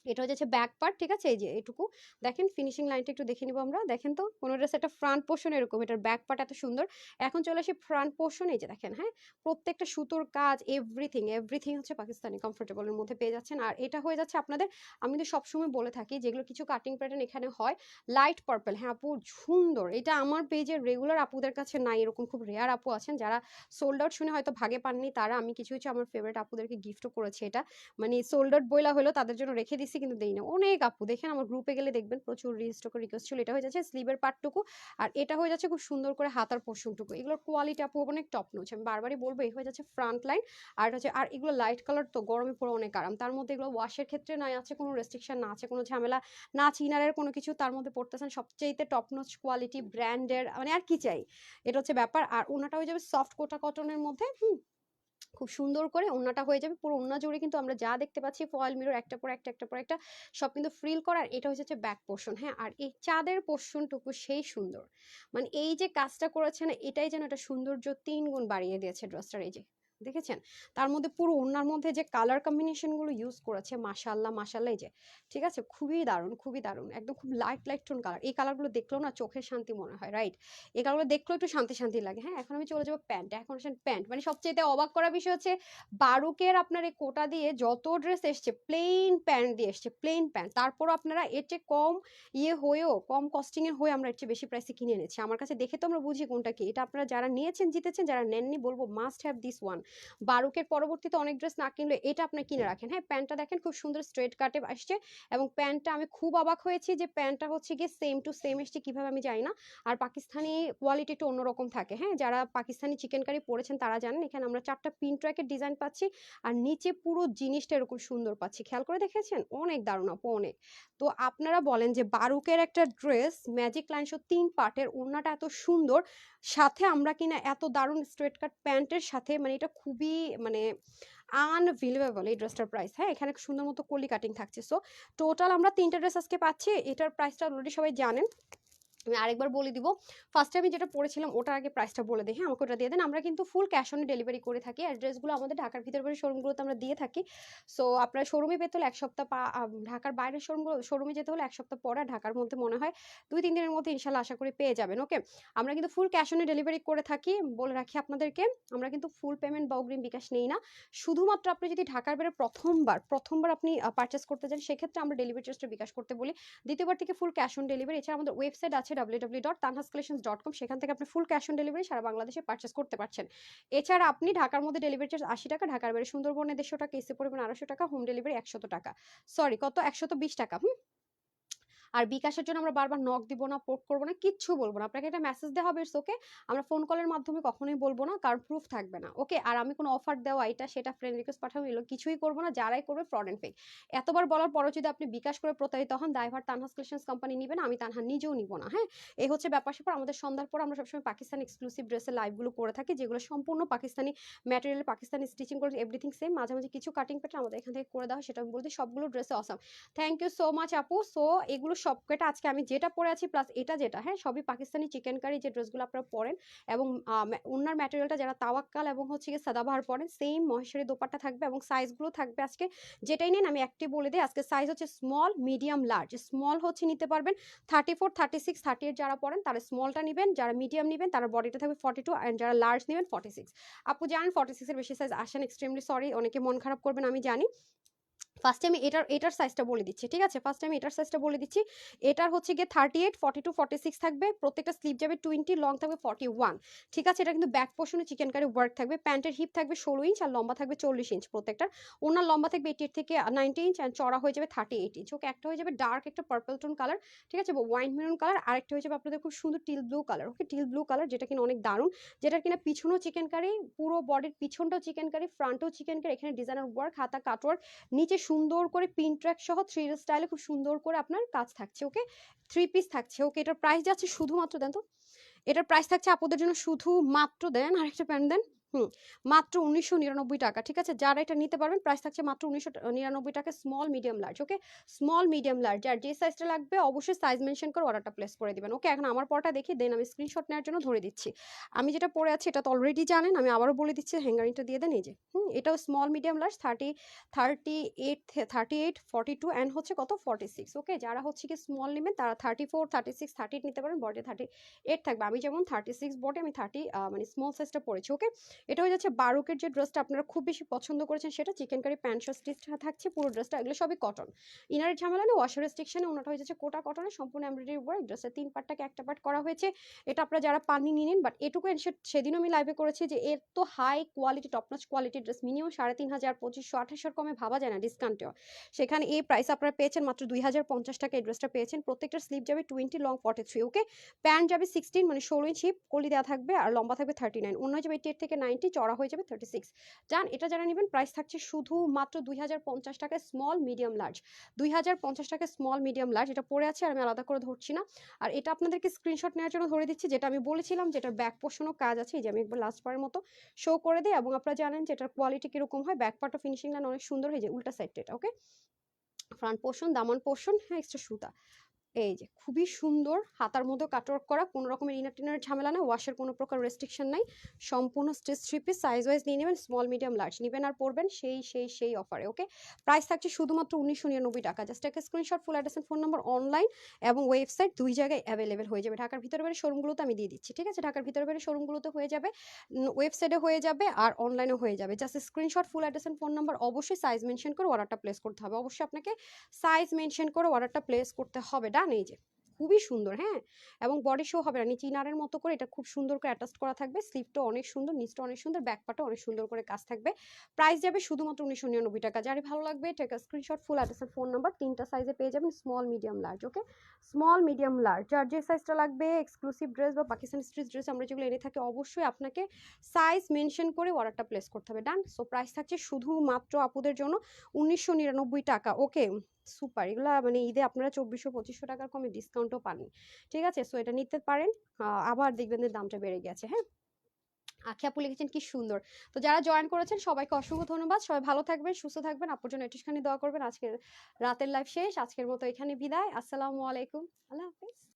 Speaker 1: এটা হচ্ছে ব্যাক পার্ট ঠিক আছে? এই যে এটুকু। দেখেন ফিনিশিং লাইনটা একটু দেখে নিব আমরা। দেখেন তো, কোনো ড্রেস একটা ফ্রন্ট পোর্শন এরকম, এটার ব্যাক পার্ট এত সুন্দর। এখন চলে আসি ফ্রন্ট পোর্শন এই যে দেখেন হ্যাঁ? প্রত্যেকটা সুতোর কাজ এভরিথিং এভরিথিং হচ্ছে পাকিস্তানি কমফোর্টেবলের মধ্যে পেয়ে যাচ্ছেন। আর এটা হয়ে যাচ্ছে আপনাদের, আমি তো সবসময় বলে থাকি, যেগুলো কিছু কাটিং প্যাটার্ন এখানে হয় লাইট পার্পল হ্যাঁ আপু? সুন্দর এটা আমার পেজের রেগুলার আপুদের কাছে নাই, এরকম খুব রেয়ার আপু আছেন। যারা সোল্ড আউট শুনে হয়তো ভাগে পাননি, তারা আমি কিছু কিছু আমার ফেভারিট আপুদেরকে গিফটও করেছি এটা। মানে সোল্ড আউট বইলা হলো তাদের জন্য রেখে দিচ্ছি কিন্তু দেই না। অনেক আপু, দেখেন আমার গ্রুপে গেলে দেখবেন প্রচুর রিস্টকের রিকোয়েস্ট ছিল, এটা হয়ে যাচ্ছে স্লিভের পার্টটুকু আর এটা হয়ে যাচ্ছে খুব সুন্দর করে হাতার পোর্শনটুকু এগুলোর কোয়ালিটি আপু অনেক টপ নোচ আমি বারবারই বলব এই হয়ে যাচ্ছে ফ্রন্ট লাইন আর হচ্ছে, আর এগুলো লাইট কালার তো গরমে পরে অনেক আরাম। তার মধ্যে এগুলো ওয়াশের ক্ষেত্রে না আছে কোনো রেস্ট্রিকশন না আছে কোনো ঝামেলা, না চিনারের কোনো কিছু, তার মধ্যে পড়তেছেন সবচেয়েতে টপ নোচ কোয়ালিটি ব্র্যান্ডের মানে আর কি চাই? এটা হচ্ছে ব্যাপার। আর ওনাটা হয়ে যাবে সফট কোটা কটনের মধ্যে, হুম খুব সুন্দর করে ওড়নাটা হয়ে যাবে। পুরো ওড়না জুড়ে কিন্তু আমরা যা দেখতে পাচ্ছি ফয়েল মিরর একটা পর একটা একটা পর একটা, সব কিন্তু ফ্রিল করার এটা হচ্ছে ব্যাক পোর্শন হ্যাঁ? আর এই চাঁদের পোর্শনটুকু সেই সুন্দর। মানে এই যে কাজটা করেছে না এটাই যেন একটা সৌন্দর্য তিন গুণ বাড়িয়ে দিয়েছে ড্রেসটার এই যে দেখেছেন? তার মধ্যে পুরো ওড়নার মধ্যে যে কালার কম্বিনেশনগুলো ইউজ করেছে মাশাল্লাহ মাশাল্লাহ যে, ঠিক আছে? খুবই দারুণ খুবই দারুণ, একদম খুব লাইট লাইট টোন কালার এই কালারগুলো দেখলেও না চোখের শান্তি মনে হয় রাইট এই কালারগুলো দেখলেও একটু শান্তি শান্তি লাগে। হ্যাঁ এখন আমি চলে যাব প্যান্ট এখন আসেন প্যান্ট মানে সবচেয়ে অবাক করা বিষয় হচ্ছে, বারুকের আপনার এই কোটা দিয়ে যত ড্রেস এসছে প্লেন প্যান্ট দিয়ে এসছে প্লেন প্যান্ট তারপরও আপনারা এর চেয়ে কম ইয়ে হয়েও, কম কস্টিং এর হয়ে আমরা এর চেয়ে বেশি প্রাইসে কিনে এনেছি। আমার কাছে দেখে তো আমরা বুঝি কোনটা কি। এটা আপনারা যারা নিয়েছেন, জিতেছেন, যারা নেননি, বলব মাস্ট হ্যাভ দিস ওয়ান বারুকের পরবর্তীতে অনেক ড্রেস না কিনলে এটা আপনি কিনে রাখেন। হ্যাঁ প্যান্টটা দেখেন খুব সুন্দর স্ট্রেট কাটে আসছে এবং প্যান্টটা আমি খুব অবাক হয়েছি যে প্যান্টটা হচ্ছে গিয়ে সেম টু সেম এসছে কীভাবে আমি জানি না। আর পাকিস্তানি কোয়ালিটি একটু অন্যরকম থাকে। হ্যাঁ যারা পাকিস্তানি চিকেন কারি পরেছেন তারা জানেন, এখানে আমরা চারটা পিন ট্র্যাকের ডিজাইন পাচ্ছি আর নিচে পুরো জিনিসটা এরকম সুন্দর পাচ্ছি। খেয়াল করে দেখেছেন? অনেক দারুণ আপু, অনেক। তো আপনারা বলেন যে বারুকের একটা ড্রেস ম্যাজিক লাইন শো তিন পার্টের ওড়নাটা এত সুন্দর, সাথে আমরা কিনা এত দারুণ স্ট্রেট কাট প্যান্টের সাথে মানে এটা খুবই মানে আনভিলেবল এই ড্রেসটার প্রাইস হ্যাঁ এখানে সুন্দর মতো কলি কাটিং থাকছে। সো টোটাল আমরা তিনটা ড্রেস আজকে পাচ্ছি। এটার প্রাইসটা অলরেডি সবাই জানেন। আমি আরেকবার বলে দিব। ফার্স্টে আমি যেটা পড়েছিলাম, ওটার আগে প্রাইসটা বলে দিই হ্যাঁ আমাকে ওটা দিয়ে দেন। আমরা কিন্তু ফুল ক্যাশ অন ডেলিভারি করে থাকি। অ্যাড্রেসগুলো আমাদের ঢাকার ভিতর বাড়ি শোরুমগুলোতে আমরা দিয়ে থাকি। সো আপনার শোরুমে পেতে হলে এক সপ্তাহ ঢাকার বাইরের শোরুমগুলো শোরুমে যেতে হলে এক সপ্তাহ পরে ঢাকার মধ্যে মনে হয় দুই, তিন দিনের মধ্যে ইনশাল্লাহ আশা করি পেয়ে যাবেন ওকে আমরা কিন্তু ফুল ক্যাশ অনে ডেলিভারি করে থাকি। বলে রাখি আপনাদেরকে, আমরা কিন্তু ফুল পেমেন্ট বা অগ্রিম বিকাশ নেই না। শুধুমাত্র আপনি যদি ঢাকার বাইরে প্রথমবার প্রথমবার আপনি পারচেস করতে চান, সেক্ষেত্রে আমরা ডেলিভারি চার্জটা বিকাশ করতে বলি। দ্বিতীয়বার থেকে ফুল ক্যাশ অন ডেলিভারি এছাড়া আমাদের ওয়েবসাইট আছে ডট কম সেখান থেকে আপনি ফুল ক্যাশ অন ডেলিভারি সারা বাংলাদেশে পারচেস করতে পারছেন। এছাড়া আপনি ঢাকার মধ্যে ডেলিভারি চার্জ আশি টাকা, ঢাকার বাইরে সুন্দরবনে দেড়শো টাকা এসে পরিমাণ আড়াইশো টাকা হোম ডেলিভারি একশত টাকা। সরি কত? একশত বিশ টাকা, হুম? আর বিকাশের জন্য আমরা বারবার নক দিব না পোর্ট করব না, কিচ্ছু বলব না। আপনাকে একটা মেসেজ দেওয়া হবে ইটস ওকে আমরা ফোন কলের মাধ্যমে কখনোই বলব না কারণ প্রুফ থাকবে না ওকে আর আমি কোনো অফার দেওয়া, এটা, সেটা ফ্রেন্ড রিকোয়েস্ট পাঠাবো, এগুলো কিছুই করব না, যারাই করবে ফ্রড অ্যান্ড ফেক এতবার বলার পরও যদি আপনি বিকাশ করে প্রতারিত হন ড্রাইভার তানহাস কালেকশনস কোম্পানি নেবেন আমি তানহা নিজেও নিব না হ্যাঁ? এই হচ্ছে ব্যাপার স্যাপার, আমাদের সন্ধ্যার পর আমরা সবসময় পাকিস্তান এক্সক্লুসিভ ড্রেসের লাইভগুলো করে থাকি, যেগুলো সম্পূর্ণ পাকিস্তানি ম্যাটেরিয়াল পাকিস্তানি স্টিচিং করে এভরিথিং সেম মাঝে মাঝে কিছু কাটিং প্যাটার্ন আমাদের এখান থেকে করে দেওয়া হয়, সেটা আমি বলতে সবগুলো ড্রেসে awesome thank you so much আপু। সো এগুলো সবকটা আজকে আমি যেটা পরে আছি প্লাস এটা যেটা হ্যাঁ? সবই পাকিস্তানি চিকেন কারি যে ড্রেসগুলো আপনারা পরেন এবং ওনার ম্যাটেরিয়ালটা যারা তাওয়াক্কাল এবং হচ্ছে গিয়ে সাদাবাহার পরেন সেম মহেশ্বরী দোপাট্টা থাকবে এবং সাইজগুলো থাকবে আজকে। যেটাই নেন আমি একটি বলে দিই, আজকে সাইজ হচ্ছে স্মল মিডিয়াম লার্জ স্মল হচ্ছে নিতে পারবেন thirty four thirty six thirty eight যারা পড়েন তারা স্মলটা নেবেন, যারা মিডিয়াম নেবেন, তারা বডিটা থাকবে ফর্টি টু অ্যান্ড যারা লার্জ নেবেন ফর্টি সিক্স আপু জানেন ফর্টি সিক্সের বেশি সাইজ আসেন এক্সট্রিমলি সরি অনেকে মন খারাপ করবেন, আমি জানি। ফার্স্টে আমি এটার এটার সাইজটা বলে দিচ্ছি, ঠিক আছে? ফার্স্টে আমি এটার সাইজটা বলে দিচ্ছি। এটার হচ্ছে গিয়ে thirty eight forty two forty six থাকবে। প্রত্যেকটা স্লিপ যাবে টোয়েন্টি লং থাকবে ফর্টি ওয়ান ঠিক আছে? এটা কিন্তু ব্যাক পোর্শনে চিকেন কারি ওয়ার্ক থাকবে। প্যান্টের হিপ থাকবে ষোলো ইঞ্চ আর লম্বা থাকবে চল্লিশ ইঞ্চ প্রত্যেকটার। ওনার লম্বা থাকবে এইট থেকে নাইনটি ইঞ্চ অ্যান্ড চড়া হয়ে যাবে থার্টি এইট ইঞ্চ ওকে একটা হয়ে যাবে ডার্ক একটা পার্পল টোন কালার ঠিক আছে? ওয়াইন মেরুন কালার আরেকটা হয়ে যাবে আপনাদের খুব সুন্দর teal blue colour okay teal blue colour যেটা কিনা অনেক দারুণ। যেটা কিনা পিছনেও চিকেন কারি পুরো বডির পিছনটাও চিকেন কারি ফ্রন্টও চিকেন কারি এখানে ডিজাইনার ওয়ার্ক হাতা কাটওয়ার্ক নিচে সুন্দর করে পিন ট্র্যাক সহ থ্রি স্টাইলে খুব সুন্দর করে আপনার কাজ থাকছে ওকে থ্রি পিস থাকছে ওকে এটার প্রাইস যাচ্ছে শুধুমাত্র দেন তো, এটার প্রাইস থাকছে আপনাদের জন্য শুধু মাত্র দেন, আরেকটা প্যান্ট দেন। হুম। মাত্র উনিশশো নিরানব্বই টাকা, ঠিক আছে? যারা এটা নিতে পারবেন প্রাইস থাকছে মাত্র উনিশশো নিরানব্বই টাকা small medium large okay small medium large যার যে সাইজটা লাগবে, অবশ্যই সাইজ মেনশন করে অর্ডারটা প্লেস করে দিবেন ওকে এখন আমার পরটা দেখি দেন, আমি স্ক্রিনশট নেওয়ার জন্য ধরে দিচ্ছি। আমি যেটা পরে আছি, এটা তো অলরেডি জানেন, আমি আবারও বলে দিচ্ছি হ্যাঙ্গারিংটা দিয়ে দেন, এই যে, হুম? এটাও small medium large thirty thirty eight thirty eight forty two and হচ্ছে কত? ফর্টি সিক্স ওকে যারা হচ্ছে কি স্মল নেবেন, তারা thirty four thirty six thirty eight নিতে পারেন বডি থার্টি এইট থাকবে। আমি যেমন থার্টি সিক্স বডি আমি থার্টি মানে স্মল সাইজটা পড়েছি ওকে এটা হয়ে যাচ্ছে বারুকের যে ড্রেসটা আপনারা খুব বেশি পছন্দ করেছেন সেটা চিকেন কারি প্যান্ট শার্ট স্টিচটা থাকছে, পুরো ড্রেসটা এগুলো সবই কটন ইনারের ঝামেলা না ওয়াশার রেস্ট্রিকশনে ওনাটা হয়ে যাচ্ছে কোটা কটনে সম্পূর্ণ এমব্রয়ডারি ওয়ার্ক ড্রেসের তিন পার্টটাকে একটা পার্ট করা হয়েছে। এটা আপনারা যারা পানি নিয়ে নিন বাট এটুকু সেদিনও আমি লাইভে করেছি যে এর তো high quality top notch quality dress minimum সাড়ে তিন হাজার, পঁচিশশো, আঠাশশোর কমে ভাবা যায় না ডিসকাউন্টেও সেখানে এই প্রাইস আপনারা পেয়েছেন মাত্র দুই হাজার পঞ্চাশ টাকা এই ড্রেসটা পেয়েছেন। প্রত্যেকটা স্লিপ যাবে twenty long forty three okay pant যাবে সিক্সটিন মানে ষোলো ইঞ্চ কলি দেওয়া থাকবে আর লম্বা থাকবে থার্টি নাইন অন্য যাবে এইটি থেকে নাইনটি চড়া হয়ে যাবে থার্টি সিক্স জান, এটা যারা নেবেন প্রাইস থাকছে শুধু মাত্র দুই হাজার পঞ্চাশ টাকায় স্মল মিডিয়াম লার্জ দুই হাজার পঞ্চাশ টাকায় স্মল মিডিয়াম লার্জ এটা পরে আছে আর আমি আলাদা করে ধরছি না। আর এটা আপনাদেরকে স্ক্রিনশট নেওয়ার জন্য ধরে দিচ্ছি, যেটা আমি বলেছিলাম, যেটা ব্যাক পোর্শনও কাজ আছে, এই যে আমি একবার লাস্ট বারের মতো শো করে দিই, এবং আপনারা জানেন যে এটার কোয়ালিটি কীরকম হয় ব্যাক পার্টও ফিনিশিং লাইন অনেক সুন্দর হয়ে যায়, উল্টা সাইডটা এটা ওকে ফ্রন্ট পোর্শন দামান পোর্শন হ্যাঁ এক্সট্রা সুতা। এই যে, খুবই সুন্দর হাতার মধ্যে কাটওয়ার্ক করা, কোনো রকমের ইনার টিনার ঝামেলা না ওয়াশের কোনো প্রকার রেস্ট্রিকশন নাই, সম্পূর্ণ stitch three piece size wise নিয়ে নেবেন স্মল মিডিয়াম লার্জ নেবেন আর পড়বেন সেই সেই সেই অফারে ওকে প্রাইস থাকছে শুধুমাত্র উনিশশো নিরানব্বই টাকা জাস্ট একটা screenshot full address phone number online এবং ওয়েবসাইট দুই জায়গায় অ্যাভেলেবেল হয়ে যাবে। ঢাকার ভিতরে বাইরে শোরুমগুলোতে আমি দিয়ে দিচ্ছি, ঠিক আছে? ঢাকার ভিতরে বাইরে শোরুমগুলোতে হয়ে যাবে ওয়েবসাইটে হয়ে যাবে আর অনলাইনে হয়ে যাবে। Just screenshot full address phone number অবশ্যই সাইজ মেনশন করে অর্ডারটা প্লেস করতে হবে। অবশ্যই আপনাকে সাইজ মেনশন করে অর্ডারটা প্লেস করতে হবে ডান এই যে খুবই সুন্দর হ্যাঁ? এবং বডি শো হবে না, নিচে ইনারের মতো করে এটা খুব সুন্দর করে অ্যাটাচ করা থাকবে স্লিপটা অনেক সুন্দর নিচটা অনেক সুন্দর ব্যাক পাটা অনেক সুন্দর করে কাজ থাকবে। প্রাইস যাবে শুধুমাত্র উনিশশো নিরানব্বই টাকা। যারই ভালো লাগবে টেকা স্ক্রিনশট ফুল অ্যাড্রেসের ফোন নাম্বার তিনটা সাইজে পেয়ে যাবেন small medium large okay small medium large যার যে সাইজটা লাগবে এক্সক্লুসিভ ড্রেস বা পাকিস্তানি স্ট্রিট ড্রেস আমরা যেগুলো এনে থাকি, অবশ্যই আপনাকে সাইজ মেনশন করে অর্ডারটা প্লেস করতে হবে ডান সো প্রাইস থাকছে শুধুমাত্র আপুদের জন্য উনিশশো নিরানব্বই টাকা ওকে সুপার। এগুলো মানে ঈদে আপনারা চব্বিশশো, পঁচিশশো টাকার কমে ডিসকাউন্টও পাননি। ঠিক আছে? সো এটা নিতে পারেন। আবার দেখবেন যে দামটা বেড়ে গেছে হ্যাঁ? আখি আপু লিখেছেন, কি সুন্দর। তো যারা জয়েন করেছেন, সবাইকে অসংখ্য ধন্যবাদ। সবাই ভালো থাকবেন, সুস্থ থাকবেন। আপুর জন্য একটুখানি দোয়া করবেন। আজকের রাতের লাইফ শেষ। আজকের মতো এখানে বিদায়। আসসালামু আলাইকুম। আল্লাহ হাফিজ।